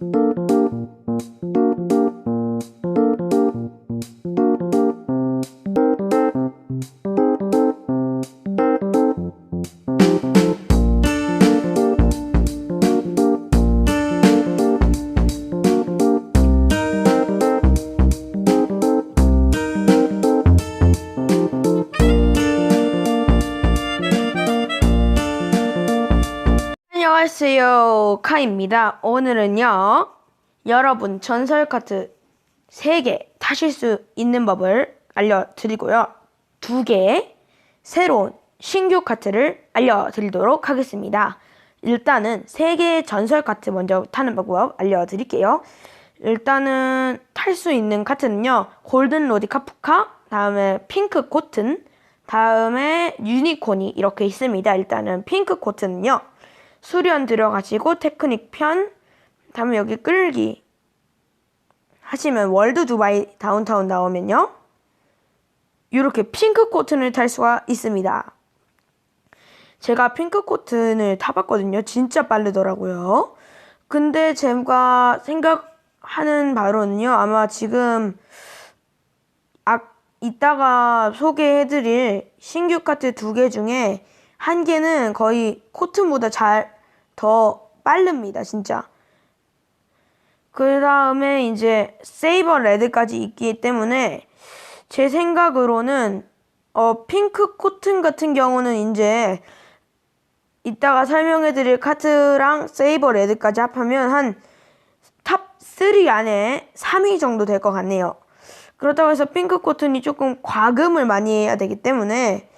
Música 카입니다. 오늘은요, 여러분 전설 카드 3개 타실 수 있는 법을 알려드리고요. 2개 새로운 신규 카드를 알려드리도록 하겠습니다. 일단은 3개의 전설 카드 먼저 타는 방법 알려드릴게요. 일단은 탈 수 있는 카트는요, 골든 로디 카프카, 다음에 핑크 코튼, 다음에 유니콘이 이렇게 있습니다. 일단은 핑크 코튼은요, 수련 들어가시고 테크닉 편 다음에 여기 끌기 하시면 월드 두바이 다운타운 나오면요. 이렇게 핑크 코튼을 탈 수가 있습니다. 제가 핑크 코튼을 타봤거든요. 진짜 빠르더라고요. 근데 제가 생각하는 바로는요. 아마 지금 아, 이따가 소개해드릴 신규 카트 두 개 중에 한 개는 거의 코튼보다 잘 더 빠릅니다, 진짜. 그 다음에 이제 세이버 레드까지 있기 때문에 제 생각으로는 어, 핑크 코튼 같은 경우는 이제 이따가 설명해 드릴 카트랑 세이버 레드까지 합하면 한 탑 3 안에 3위 정도 될 것 같네요. 그렇다고 해서 핑크 코튼이 조금 과금을 많이 해야 되기 때문에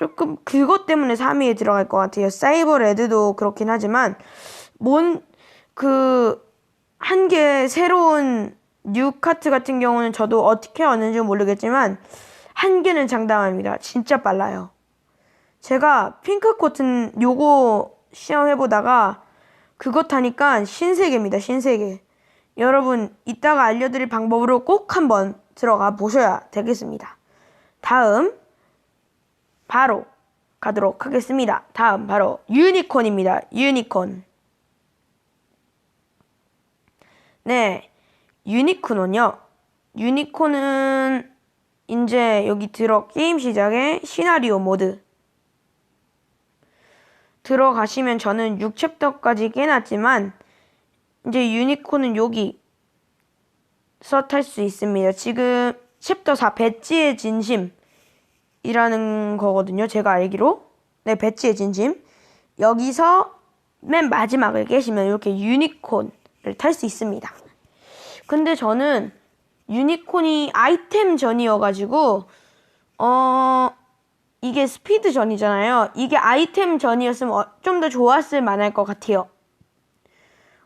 조금 그것 때문에 3위에 들어갈 것 같아요. 사이버 레드도 그렇긴 하지만 뭔 그 한 개 새로운 뉴 카트 같은 경우는 저도 어떻게 얻는지 모르겠지만 한 개는 장담합니다. 진짜 빨라요. 제가 핑크 코튼 요거 시험해 보다가 그것 타니까 신세계입니다. 신세계. 여러분 이따가 알려드릴 방법으로 꼭 한번 들어가 보셔야 되겠습니다. 다음 바로 가도록 하겠습니다. 다음 바로 유니콘입니다. 유니콘. 네, 유니콘은요. 유니콘은 이제 여기 들어 게임 시작에 시나리오 모드 들어가시면 저는 6챕터까지 깨놨지만 이제 유니콘은 여기 서 탈 수 있습니다. 지금 챕터 4 배지의 진심 이라는 거거든요. 제가 알기로. 네, 배치의 진심. 여기서 맨 마지막을 깨시면 이렇게 유니콘을 탈 수 있습니다. 근데 저는 유니콘이 아이템 전이어가지고, 어, 이게 스피드 전이잖아요. 이게 아이템 전이었으면 어, 좀더 좋았을 만할 것 같아요.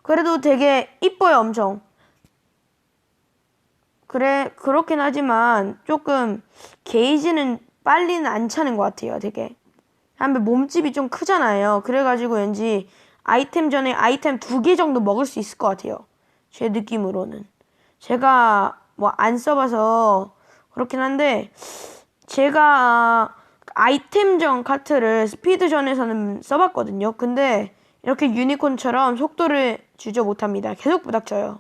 그래도 되게 이뻐요, 엄청. 그래, 그렇긴 하지만 조금 게이지는 빨리는 안 차는 것 같아요, 되게. 다음에 몸집이 좀 크잖아요. 그래가지고 왠지 아이템 전에 아이템 두 개 정도 먹을 수 있을 것 같아요. 제 느낌으로는. 제가 뭐 안 써봐서 그렇긴 한데, 제가 아이템전 카트를 스피드전에서는 써봤거든요. 근데 이렇게 유니콘처럼 속도를 주저 못합니다. 계속 부닥쳐요.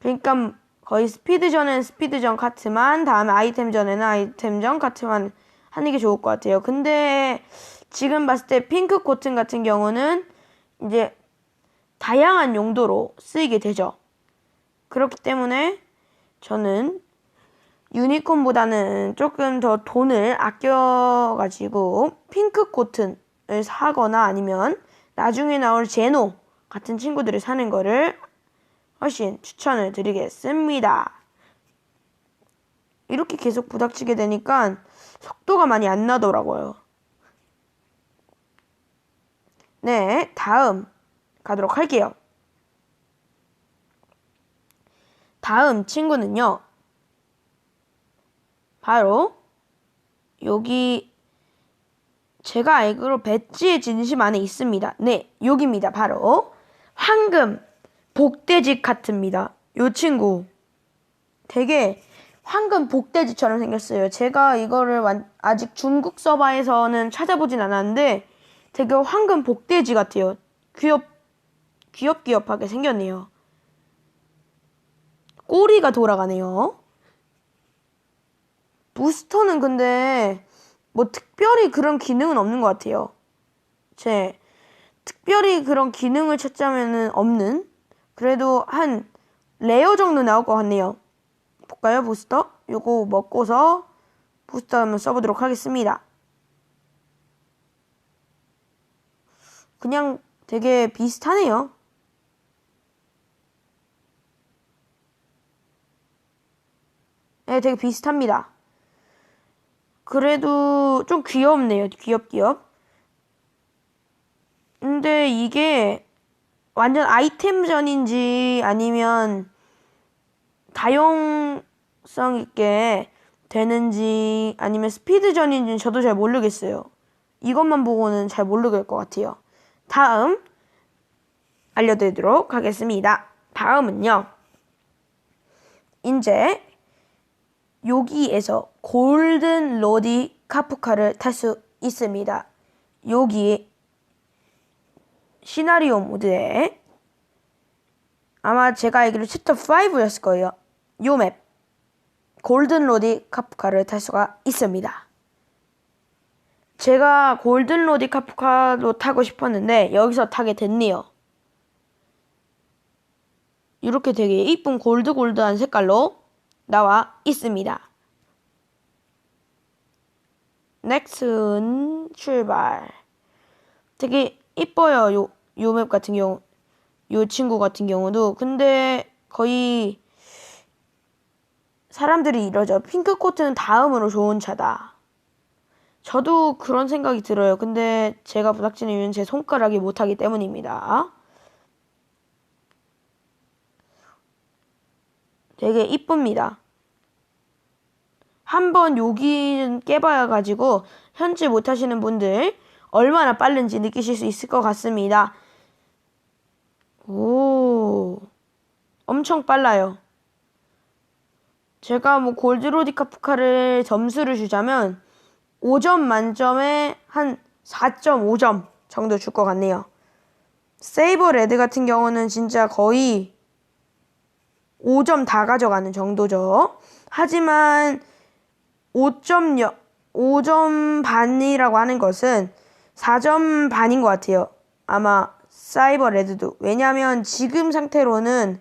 그러니까 거의 스피드전은 스피드전 카트만 다음에 아이템전에는 아이템전 카트만 하는 게 좋을 것 같아요. 근데 지금 봤을 때 핑크 코튼 같은 경우는 이제 다양한 용도로 쓰이게 되죠. 그렇기 때문에 저는 유니콘보다는 조금 더 돈을 아껴가지고 핑크 코튼을 사거나 아니면 나중에 나올 제노 같은 친구들을 사는 거를 훨씬 추천을 드리겠습니다. 이렇게 계속 부닥치게 되니까 속도가 많이 안 나더라고요. 네, 다음 가도록 할게요. 다음 친구는요. 바로 여기 제가 알기로 배지의 진심 안에 있습니다. 네, 여기입니다. 바로 황금 복돼지 카트입니다. 요 친구 되게 황금 복돼지처럼 생겼어요. 제가 이거를 완, 아직 중국 서버에서는 찾아보진 않았는데 되게 황금 복돼지 같아요. 귀엽 귀엽귀엽하게 생겼네요. 꼬리가 돌아가네요. 부스터는 근데 뭐 특별히 그런 기능은 없는 것 같아요. 제 특별히 그런 기능을 찾자면은 없는 그래도 한 레어 정도 나올 것 같네요. 볼까요 부스터? 요거 먹고서 부스터 한번 써보도록 하겠습니다. 그냥 되게 비슷하네요. 네, 되게 비슷합니다. 그래도 좀 귀엽네요. 귀엽귀엽. 근데 이게 완전 아이템전인지 아니면 다용성 있게 되는지 아니면 스피드전인지는 저도 잘 모르겠어요. 이것만 보고는 잘 모르겠을 것 같아요. 다음 알려드리도록 하겠습니다. 다음은요. 이제 여기에서 골든 로디 카프카를 탈 수 있습니다. 여기 시나리오 모드에 아마 제가 알기로 챕터 5였을 거예요. 요 맵. 골든 로디 카프카를 탈 수가 있습니다. 제가 골든 로디 카프카도 타고 싶었는데 여기서 타게 됐네요. 이렇게 되게 이쁜 골드 골드한 색깔로 나와 있습니다. 넥슨 출발. 되게 이뻐요. 요, 요 맵 같은 경우. 요 친구 같은 경우도. 근데 거의 사람들이 이러죠. 핑크 코트는 다음으로 좋은 차다. 저도 그런 생각이 들어요. 근데 제가 부닥치는 이유는 제 손가락이 못하기 때문입니다. 되게 이쁩니다. 한번 여기는 깨봐야 가지고 현지 못하시는 분들 얼마나 빠른지 느끼실 수 있을 것 같습니다. 오, 엄청 빨라요. 제가 뭐 골드로디카 푸카를 점수를 주자면 5점 만점에 한 4.5점 정도 줄 것 같네요. 세이버 레드 같은 경우는 진짜 거의 5점 다 가져가는 정도죠. 하지만 5점 5점 반이라고 하는 것은 4점 반인 것 같아요. 아마 사이버 레드도. 왜냐하면 지금 상태로는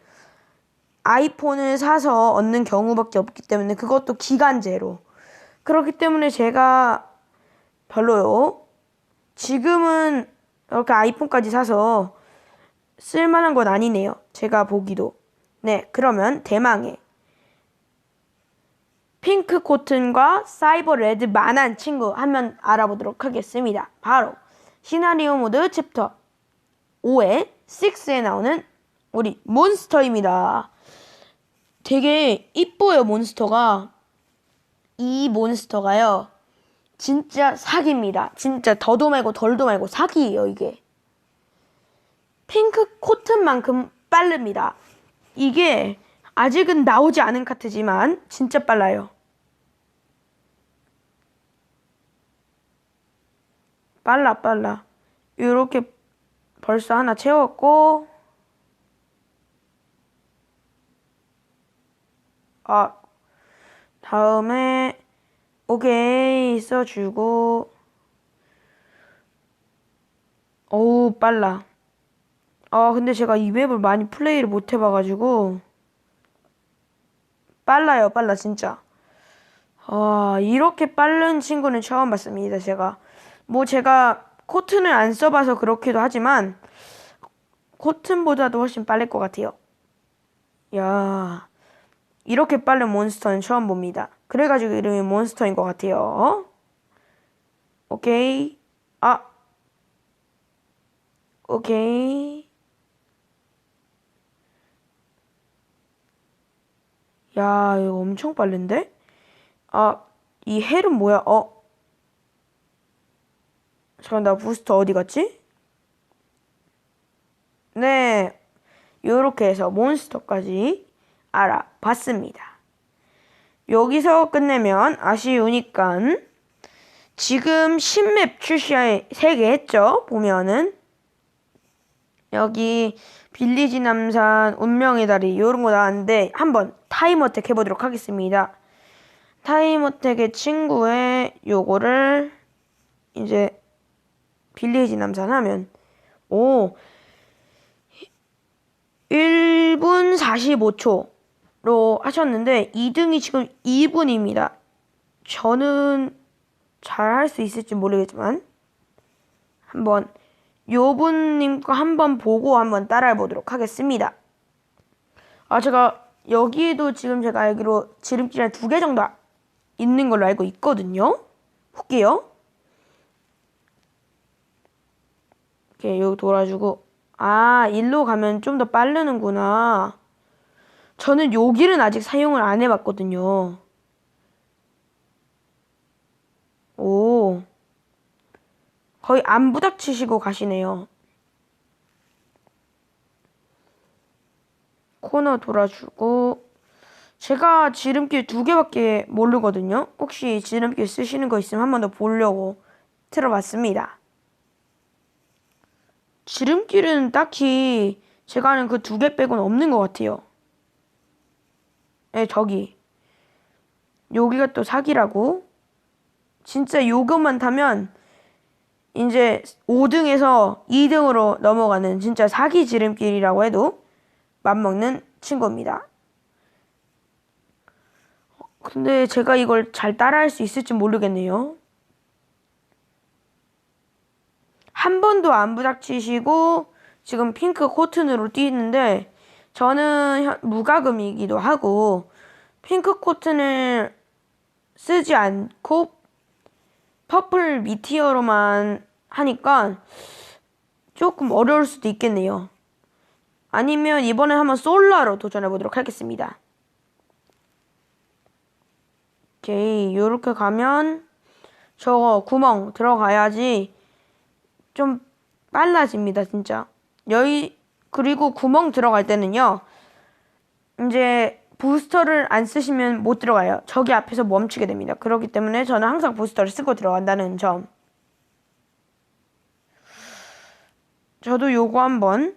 아이폰을 사서 얻는 경우밖에 없기 때문에 그것도 기간제로. 그렇기 때문에 제가 별로요. 지금은 이렇게 아이폰까지 사서 쓸만한 건 아니네요. 제가 보기도. 네, 그러면 대망의 핑크 코튼과 사이버 레드 만한 친구 한 명 알아보도록 하겠습니다. 바로 시나리오 모드 챕터 5의 6에 나오는 우리 몬스터입니다. 되게 이뻐요, 몬스터가. 이 몬스터가요. 진짜 사기입니다. 진짜 더도 말고 덜도 말고 사기예요, 이게. 핑크 코튼만큼 빠릅니다. 이게 아직은 나오지 않은 카트지만 진짜 빨라요. 빨라 빨라. 이렇게 벌써 하나 채웠고 아 다음에 오케이 써주고. 어우 빨라. 아 근데 제가 이 맵을 많이 플레이를 못 해봐가지고. 빨라요 빨라 진짜. 아 이렇게 빠른 친구는 처음 봤습니다 제가. 뭐 제가 코튼을 안 써봐서 그렇기도 하지만 코튼보다도 훨씬 빠를 것 같아요 야 이렇게 빠른 몬스터는 처음 봅니다 그래가지고 이름이 몬스터인 것 같아요 오케이 아 오케이 야, 이거 엄청 빠른데? 아, 이 헬은 뭐야? 어? 잠깐, 나 부스터 어디 갔지? 네, 요렇게 해서 몬스터까지 알아봤습니다. 여기서 끝내면 아쉬우니까 지금 신맵 출시에 3개 했죠? 보면은 여기 빌리지 남산 운명의 다리 이런 거 나왔는데 한번 타임어택 해보도록 하겠습니다. 타임어택의 친구의 요거를 이제 빌리지 남산 하면 오 1분 45초로 하셨는데 2등이 지금 2분입니다. 저는 잘 할 수 있을지 모르겠지만 한번 요분님 거 한번 보고 한번 따라해 보도록 하겠습니다. 아 제가 여기에도 지금 제가 알기로 지름길이 두 개 정도 있는 걸로 알고 있거든요. 볼게요. 이렇게 여기 돌아주고 아 일로 가면 좀 더 빠르는구나. 저는 요 길은 아직 사용을 안 해봤거든요. 오. 거의 안 부닥치시고 가시네요. 코너 돌아주고 제가 지름길 두 개밖에 모르거든요. 혹시 지름길 쓰시는 거 있으면 한 번 더 보려고 틀어봤습니다. 지름길은 딱히 제가 아는 그 두 개 빼고는 없는 것 같아요. 네, 저기. 여기가 또 사기라고. 진짜 요것만 타면 이제 5등에서 2등으로 넘어가는 진짜 사기 지름길이라고 해도 맞먹는 친구입니다. 근데 제가 이걸 잘 따라할 수 있을지 모르겠네요. 한 번도 안 부닥치시고 지금 핑크 코튼으로 뛰는데 저는 현- 무과금이기도 하고 핑크 코튼을 쓰지 않고 퍼플 미티어로만 하니까 조금 어려울 수도 있겠네요. 아니면 이번에 한번 솔라로 도전해 보도록 하겠습니다. 오케이, 요렇게 가면 저거 구멍 들어가야지 좀 빨라집니다, 진짜. 여기, 그리고 구멍 들어갈 때는요, 이제 부스터를 안 쓰시면 못 들어가요. 저기 앞에서 멈추게 됩니다. 그렇기 때문에 저는 항상 부스터를 쓰고 들어간다는 점. 저도 요거 한번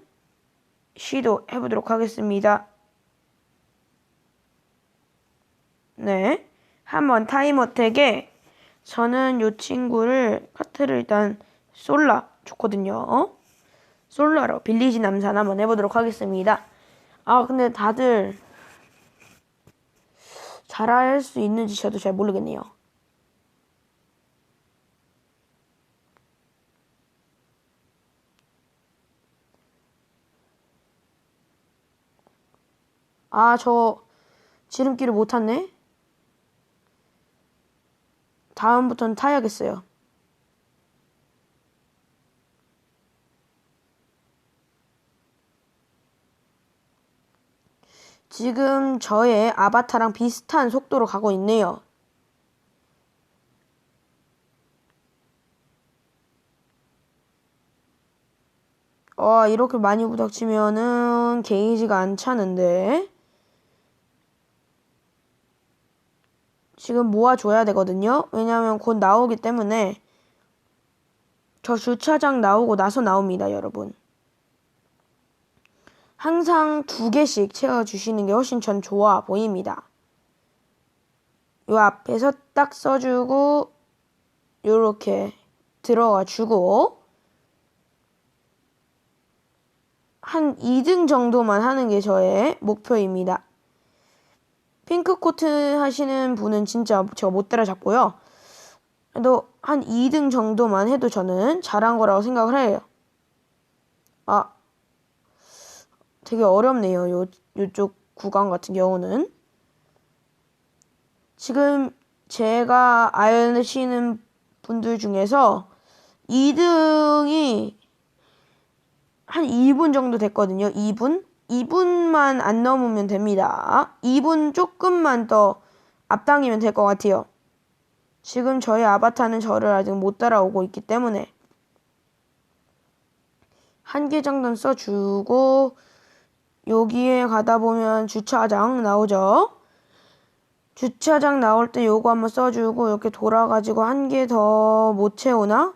시도해 보도록 하겠습니다. 네. 한번 타임어택에 저는 요 친구를 카트를 일단 솔라 좋거든요. 솔라로 빌리지 남산 한번 해보도록 하겠습니다. 아 근데 다들 잘할 수 있는지 저도 잘 모르겠네요. 아, 저 지름길을 못 탔네? 다음부터는 타야겠어요. 지금 저의 아바타랑 비슷한 속도로 가고 있네요. 와, 이렇게 많이 부닥치면은 게이지가 안 차는데. 지금 모아줘야 되거든요. 왜냐면 곧 나오기 때문에 저 주차장 나오고 나서 나옵니다, 여러분. 항상 두 개씩 채워주시는 게 훨씬 전 좋아 보입니다. 요 앞에서 딱 써주고 요렇게 들어가 주고 한 2등 정도만 하는 게 저의 목표입니다. 핑크 코트 하시는 분은 진짜 제가 못 따라잡고요. 그래도 한 2등 정도만 해도 저는 잘한 거라고 생각을 해요. 아, 되게 어렵네요. 요, 요쪽 구간 같은 경우는. 지금 제가 아시는 분들 중에서 2등이 한 2분 정도 됐거든요. 2분? 2분만 안 넘으면 됩니다. 2분 조금만 더 앞당기면 될 것 같아요. 지금 저희 아바타는 저를 아직 못 따라오고 있기 때문에 한 개 정도는 써주고 여기에 가다 보면 주차장 나오죠. 주차장 나올 때 요거 한번 써주고 이렇게 돌아가지고 한 개 더 못 채우나?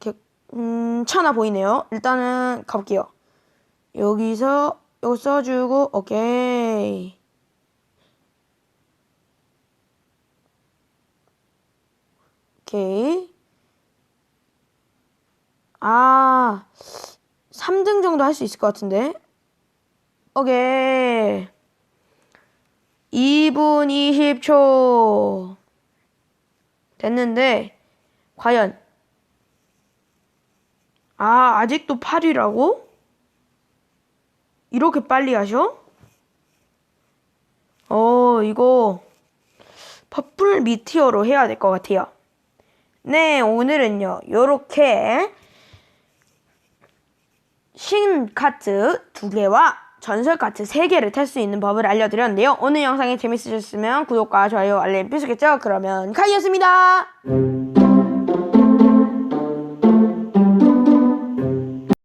이렇게 음 차나 보이네요. 일단은 가볼게요. 여기서 이거 써주고 오케이. 오케이. 아, 3등 정도 할 수 있을 것 같은데. 오케이. 2분 20초. 됐는데, 과연. 아, 아직도 8위라고? 이렇게 빨리 하셔? 어, 이거, 퍼플 미티어로 해야 될 것 같아요. 네, 오늘은요, 요렇게, 신 카트 두 개와 전설 카트 세 개를 탈 수 있는 법을 알려드렸는데요. 오늘 영상이 재밌으셨으면 구독과 좋아요, 알림 필수겠죠? 그러면 카이였습니다.